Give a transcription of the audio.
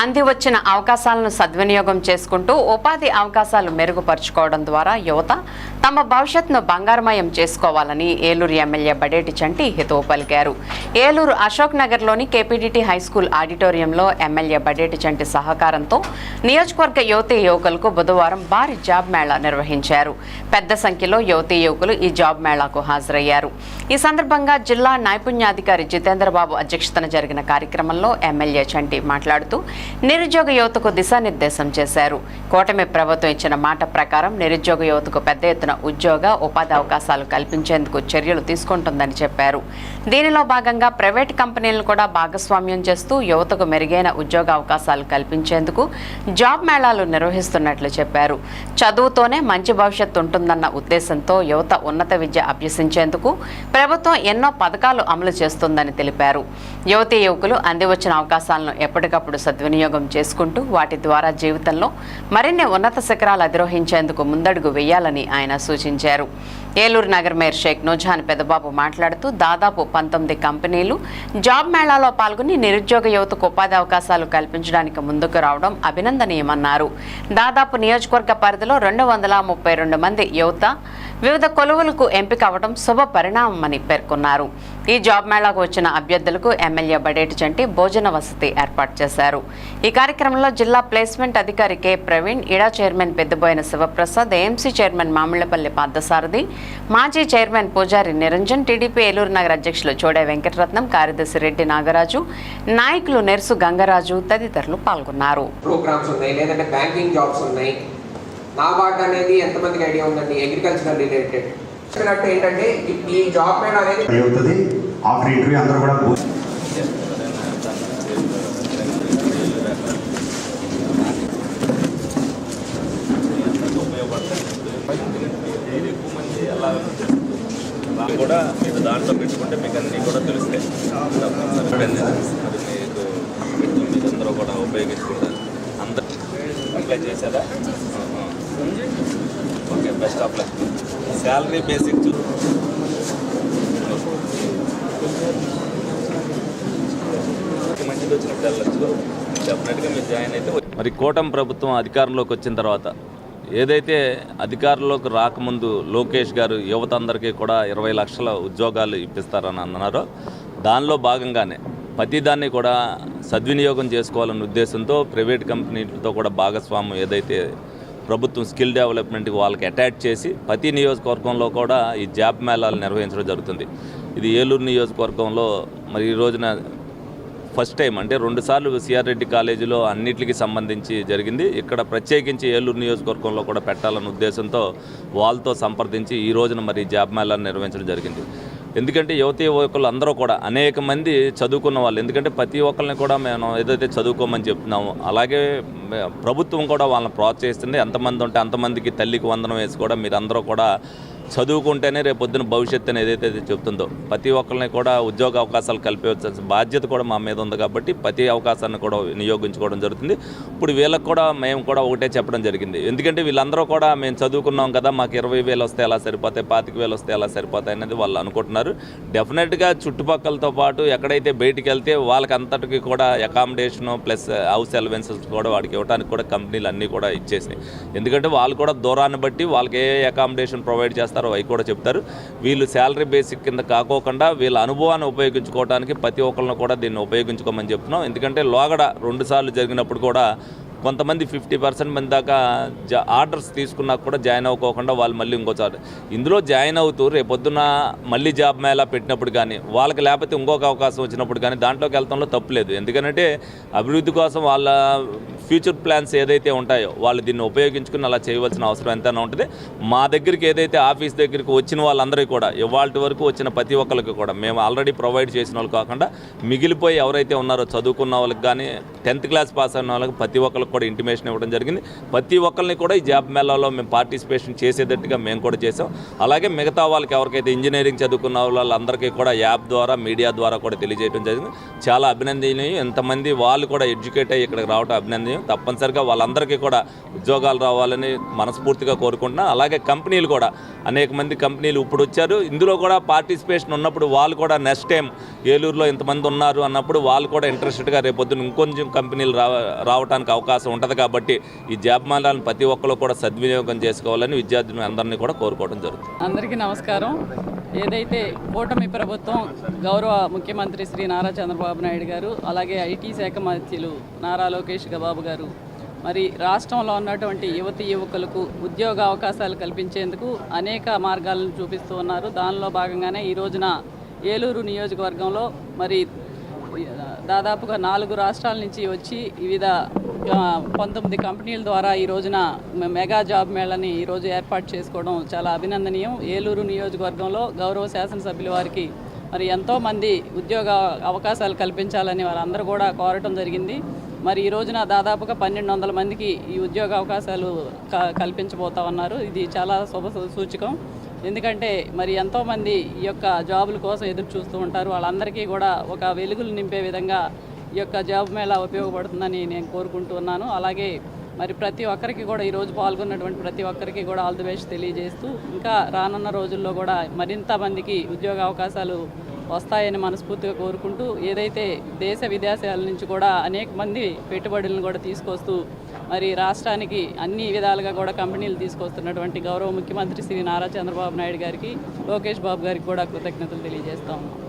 అంది వచ్చిన అవకాశాలను సద్వినియోగం చేసుకుంటూ ఉపాధి అవకాశాలు మెరుగుపరుచుకోవడం ద్వారా యువత తమ భవిష్యత్తును బంగారమయం చేసుకోవాలని ఏలూరు ఎమ్మెల్యే బడేటి చంటి హితవు పలికారు. ఏలూరు అశోక్ నగర్లోని కేపీడీటీ హైస్కూల్ ఆడిటోరియంలో ఎమ్మెల్యే బడేటి చంటి సహకారంతో నియోజకవర్గ యువతీ యువకులకు బుధవారం భారీ జాబ్ మేళా నిర్వహించారు. పెద్ద సంఖ్యలో యువతీ యువకులు ఈ జాబ్ మేళాకు హాజరయ్యారు. ఈ సందర్భంగా జిల్లా నైపుణ్యాధికారి జితేంద్రబాబు అధ్యక్షతన జరిగిన కార్యక్రమంలో ఎమ్మెల్యే చంటి మాట్లాడుతూ నిరుద్యోగ యువతకు దిశానిర్దేశం చేశారు. కూటమి ప్రభుత్వం ఇచ్చిన మాట ప్రకారం నిరుద్యోగ యువతకు పెద్ద ఎత్తున ఉద్యోగ ఉపాధి అవకాశాలు కల్పించేందుకు చర్యలు తీసుకుంటుందని చెప్పారు. దీనిలో భాగంగా ప్రైవేట్ కంపెనీలను కూడా భాగస్వామ్యం చేస్తూ యువతకు మెరుగైన ఉద్యోగ అవకాశాలు కల్పించేందుకు జాబ్ మేళాలు నిర్వహిస్తున్నట్లు చెప్పారు. చదువుతోనే మంచి భవిష్యత్తు ఉంటుందన్న ఉద్దేశంతో యువత ఉన్నత విద్య అభ్యసించేందుకు ప్రభుత్వం ఎన్నో పథకాలు అమలు చేస్తుందని తెలిపారు. యువతీ యువకులు అందివచ్చిన అవకాశాలను ఎప్పటికప్పుడు సద్వినియోగం చేసుకుంటూ వాటి ద్వారా జీవితంలో మరిన్ని ఉన్నత శిఖరాలు అధిరోహించేందుకు ముందడుగు వేయాలని ఆయన సూచించారు. ఏలూరు నగర్ మేయర్ షేక్ నూజాన్ పెదబాబు మాట్లాడుతూ దాదాపు పంతొమ్మిది కంపెనీలు జాబ్ మేళాలో పాల్గొని నిరుద్యోగ యువతకు ఉపాధి అవకాశాలు కల్పించడానికి ముందుకు రావడం అభినందనీయమన్నారు. దాదాపు నియోజకవర్గ పరిధిలో రెండు వందల ముప్పై రెండు మంది యువత వివిధ కొలువులకు ఎంపిక అవ్వడం శుభ పరిణామమని పేర్కొన్నారు. ఈ జాబ్ మేళాకు వచ్చిన అభ్యర్థులకు ఎమ్మెల్యే బడేటి చంటి భోజన వసతి ఏర్పాటు చేశారు. ఈ కార్యక్రమంలో జిల్లా ప్లేస్మెంట్ అధికారి కె ప్రవీణ్ ఇడా chairman Peddaboina Sivaprasad AMC chairman Mamillapalli Parthasarathi మాజీ చైర్మన్ పూజారి నిరంజన్ టీడీపీ ఏలూరు నగర అధ్యక్షులు చోడే వెంకటరత్నం కార్యదర్శి రెడ్డి నాగరాజు నాయకులు నెర్సు గంగరాజు తదితరులు పాల్గొన్నారు. ప్రోగ్రామ్స్ ఉన్నాయి లేదంటే బ్యాంకింగ్ జాబ్స్ ఉన్నాయి. నాబార్డ్ అనేది ఎంతమందికి ఐడియా ఉందండి? అగ్రికల్చరల్ రిలేటెడ్ చెప్పినట్టు ఏంటంటే ఈ- జాబ్ అనేది అవుతుంది ఆఫ్టర్ ఇంటర్వ్యూ అందరూ కూడా కూడా మీరు దాంట్లో పెట్టుకుంటే మీకు అన్నీ కూడా తెలుస్తాయి. అది మీకు మీరందరూ కూడా ఉపయోగించుకుంటారు. అందరు అప్లై చేశారా? Okay best apply salary basic చూ మంచిది వచ్చినట్టు వెళ్ళచ్చు డెఫినెట్గా మీరు జాయిన్ అయితే మరి కూటమి ప్రభుత్వం అధికారంలోకి వచ్చిన తర్వాత ఏదైతే అధికారంలోకి రాకముందు లోకేష్ గారు యువత అందరికీ కూడా ఇరవై లక్షల ఉద్యోగాలు ఇప్పిస్తారని అన్నారో. దానిలో భాగంగానే ప్రతిదాన్ని కూడా సద్వినియోగం చేసుకోవాలన్న ఉద్దేశంతో ప్రైవేట్ కంపెనీలతో కూడా భాగస్వామ్యం ఏదైతే ప్రభుత్వం స్కిల్ డెవలప్మెంట్కి వాళ్ళకి అటాచ్ చేసి ప్రతి నియోజకవర్గంలో కూడా ఈ జాబ్ మేళాలు నిర్వహించడం జరుగుతుంది. ఇది ఏలూరు నియోజకవర్గంలో మరి ఈ రోజున ఫస్ట్ టైం అంటే రెండుసార్లు సిఆర్ రెడ్డి కాలేజీలో అన్నిటికి సంబంధించి జరిగింది. ఇక్కడ ప్రత్యేకించి ఏలూరు నియోజకవర్గంలో కూడా పెట్టాలన్న ఉద్దేశంతో వాళ్ళతో సంప్రదించి ఈ రోజున మరి జాబ్ మేళాను నిర్వహించడం జరిగింది. ఎందుకంటే యువతీ యువకులు అందరూ కూడా అనేక మంది చదువుకున్న వాళ్ళు. ఎందుకంటే ప్రతి ఒక్కరిని కూడా మేము ఏదైతే చదువుకోమని చెప్తున్నాము అలాగే ప్రభుత్వం కూడా వాళ్ళని ప్రోత్సహిస్తుంది. ఎంతమంది ఉంటే అంతమందికి తల్లికి వందనం వేసి కూడా మీరందరూ కూడా చదువుకుంటేనే రేపు పొద్దున భవిష్యత్తు అని ఏదైతే చెప్తుందో ప్రతి ఒక్కరిని కూడా ఉద్యోగ అవకాశాలు కల్పించాల్సిన బాధ్యత కూడా మా మీద ఉంది కాబట్టి ప్రతి అవకాశాన్ని కూడా వినియోగించుకోవడం జరుగుతుంది. ఇప్పుడు వీళ్ళకి కూడా మేము కూడా ఒకటే చెప్పడం జరిగింది. ఎందుకంటే వీళ్ళందరూ కూడా మేము చదువుకున్నాం కదా మాకు ఇరవై వేలు వస్తే ఎలా సరిపోతాయి పాతిక వేలు వస్తే ఎలా సరిపోతాయి అనేది వాళ్ళు అనుకుంటున్నారు. డెఫినెట్గా చుట్టుపక్కలతో పాటు ఎక్కడైతే బయటికి వెళ్తే వాళ్ళకి అంతటికి కూడా అకామిడేషను ప్లస్ హౌస్ అలవెన్సెస్ కూడా వాడికి ఇవ్వడానికి కూడా కంపెనీలు అన్నీ కూడా ఇచ్చేసినాయి. ఎందుకంటే వాళ్ళు కూడా దూరాన్ని బట్టి వాళ్ళకి ఏ అకామిడేషన్ ప్రొవైడ్ చేస్తారు అవి కూడా చెప్తారు. వీళ్ళు శాలరీ బేసిక్ కింద కాకోకుండా వీళ్ళ అనుభవాన్ని ఉపయోగించుకోవడానికి ప్రతి ఒక్కరిని కూడా దీన్ని ఉపయోగించుకోమని చెప్తున్నాం. ఎందుకంటే లోగడ రెండు సార్లు జరిగినప్పుడు కూడా కొంతమంది ఫిఫ్టీ పర్సెంట్ మంది దాకా జా ఆర్డర్స్ తీసుకున్నా కూడా జాయిన్ అవ్వకోకుండా వాళ్ళు మళ్ళీ ఇంకోసారి. ఇందులో జాయిన్ అవుతూ రేపొద్దున మళ్ళీ జాబ్ మేళా పెట్టినప్పుడు కానీ వాళ్ళకి లేకపోతే ఇంకొక అవకాశం వచ్చినప్పుడు కానీ దాంట్లోకి వెళ్తంలో తప్పులేదు ఎందుకంటే అభివృద్ధి కోసం వాళ్ళ ఫ్యూచర్ ప్లాన్స్ ఏదైతే ఉంటాయో వాళ్ళు దీన్ని ఉపయోగించుకుని అలా చేయవలసిన అవసరం ఎంతైనా ఉంటుంది. మా దగ్గరికి ఏదైతే ఆఫీస్ దగ్గరికి వచ్చిన వాళ్ళందరికీ కూడా ఇవాళ వరకు వచ్చిన ప్రతి ఒక్కరికి కూడా మేము ఆల్రెడీ ప్రొవైడ్ చేసిన వాళ్ళు కాకుండా మిగిలిపోయి ఎవరైతే ఉన్నారో చదువుకున్న వాళ్ళకి కానీ టెన్త్ క్లాస్ పాస్ అయిన వాళ్ళకి ప్రతి ఒక్కరికి కూడా ఇంటిమేషన్ ఇవ్వడం జరిగింది. ప్రతి ఒక్కరిని కూడా ఈ జాబ్ మేళాలో మేము పార్టిసిపేషన్ చేసేటట్టుగా మేము కూడా చేసాం అలాగే మిగతా వాళ్ళకి ఎవరికైతే ఇంజనీరింగ్ చదువుకున్న వాళ్ళందరికీ కూడా యాప్ ద్వారా మీడియా ద్వారా కూడా తెలియజేయడం జరిగింది. చాలా అభినందనీయం. ఎంతమంది వాళ్ళు కూడా ఎడ్యుకేట్ అయ్యి ఇక్కడికి రావడం అభినందనీయం. తప్పనిసరిగా వాళ్ళందరికీ కూడా ఉద్యోగాలు రావాలని మనస్ఫూర్తిగా కోరుకుంటున్నాను అలాగే కంపెనీలు కూడా. అనేక మంది కంపెనీలు ఇప్పుడు వచ్చారు. ఇందులో కూడా పార్టిసిపేషన్ ఉన్నప్పుడు వాళ్ళు కూడా నెక్స్ట్ టైం ఏలూరులో ఇంతమంది ఉన్నారు అన్నప్పుడు వాళ్ళు కూడా ఇంట్రెస్టెడ్గా రేపొద్దున ఇంకొంచెం కంపెనీలు రావడానికి అవకాశం ఉంటుంది కాబట్టి ఈ జాబ్ ప్రతి ఒక్కరు కూడా సద్వినియోగం చేసుకోవాలని విద్యార్థులు అందరినీ కూడా కోరుకోవడం జరుగుతుంది. అందరికీ నమస్కారం. ఏదైతే కూటమి ప్రభుత్వం గౌరవ ముఖ్యమంత్రి శ్రీ నారా చంద్రబాబు నాయుడు గారు అలాగే ఐటీ శాఖ మంత్రులు నారా లోకేష్ బాబు గారు మరి రాష్ట్రంలో ఉన్నటువంటి యువతి యువకులకు ఉద్యోగ అవకాశాలు కల్పించేందుకు అనేక మార్గాలను చూపిస్తూ ఉన్నారు. దానిలో భాగంగానే ఈ రోజున ఏలూరు నియోజకవర్గంలో మరి దాదాపుగా నాలుగు రాష్ట్రాల నుంచి వచ్చి వివిధ పంతొమ్మిది కంపెనీల ద్వారా ఈ రోజున మెగా జాబ్ మేళని ఈరోజు ఏర్పాటు చేసుకోవడం చాలా అభినందనీయం. ఏలూరు నియోజకవర్గంలో గౌరవ శాసనసభ్యుల వారికి మరి ఎంతో మంది ఉద్యోగ అవకాశాలు కల్పించాలని వారందరూ కూడా కోరటం జరిగింది. మరి ఈ రోజున దాదాపుగా పన్నెండు వందల మందికి ఈ ఉద్యోగ అవకాశాలు క- కల్పించబోతా ఉన్నారు. ఇది చాలా శుభ సూచకం. ఎందుకంటే మరి ఎంతోమంది ఈ యొక్క జాబుల కోసం ఎదురు చూస్తూ ఉంటారు. వాళ్ళందరికీ కూడా ఒక వెలుగులు నింపే విధంగా ఈ యొక్క జాబ్ మేళా ఉపయోగపడుతుందని నేను కోరుకుంటున్నాను అలాగే మరి ప్రతి ఒక్కరికి కూడా ఈరోజు పాల్గొన్నటువంటి ప్రతి ఒక్కరికి కూడా ఆల్ ది బెస్ట్ తెలియజేస్తూ ఇంకా రానున్న రోజుల్లో కూడా మరింత మందికి ఉద్యోగ అవకాశాలు వస్తాయని మనస్ఫూర్తిగా కోరుకుంటూ ఏదైతే దేశ విదేశాల నుంచి కూడా అనేక మంది పెట్టుబడులను కూడా తీసుకొస్తూ మరి రాష్ట్రానికి అన్ని విధాలుగా కూడా కంపెనీలు తీసుకొస్తున్నటువంటి గౌరవ ముఖ్యమంత్రి శ్రీ నారా చంద్రబాబు నాయుడు గారికి లోకేష్ బాబు గారికి కూడా కృతజ్ఞతలు తెలియజేస్తా ఉన్నాం.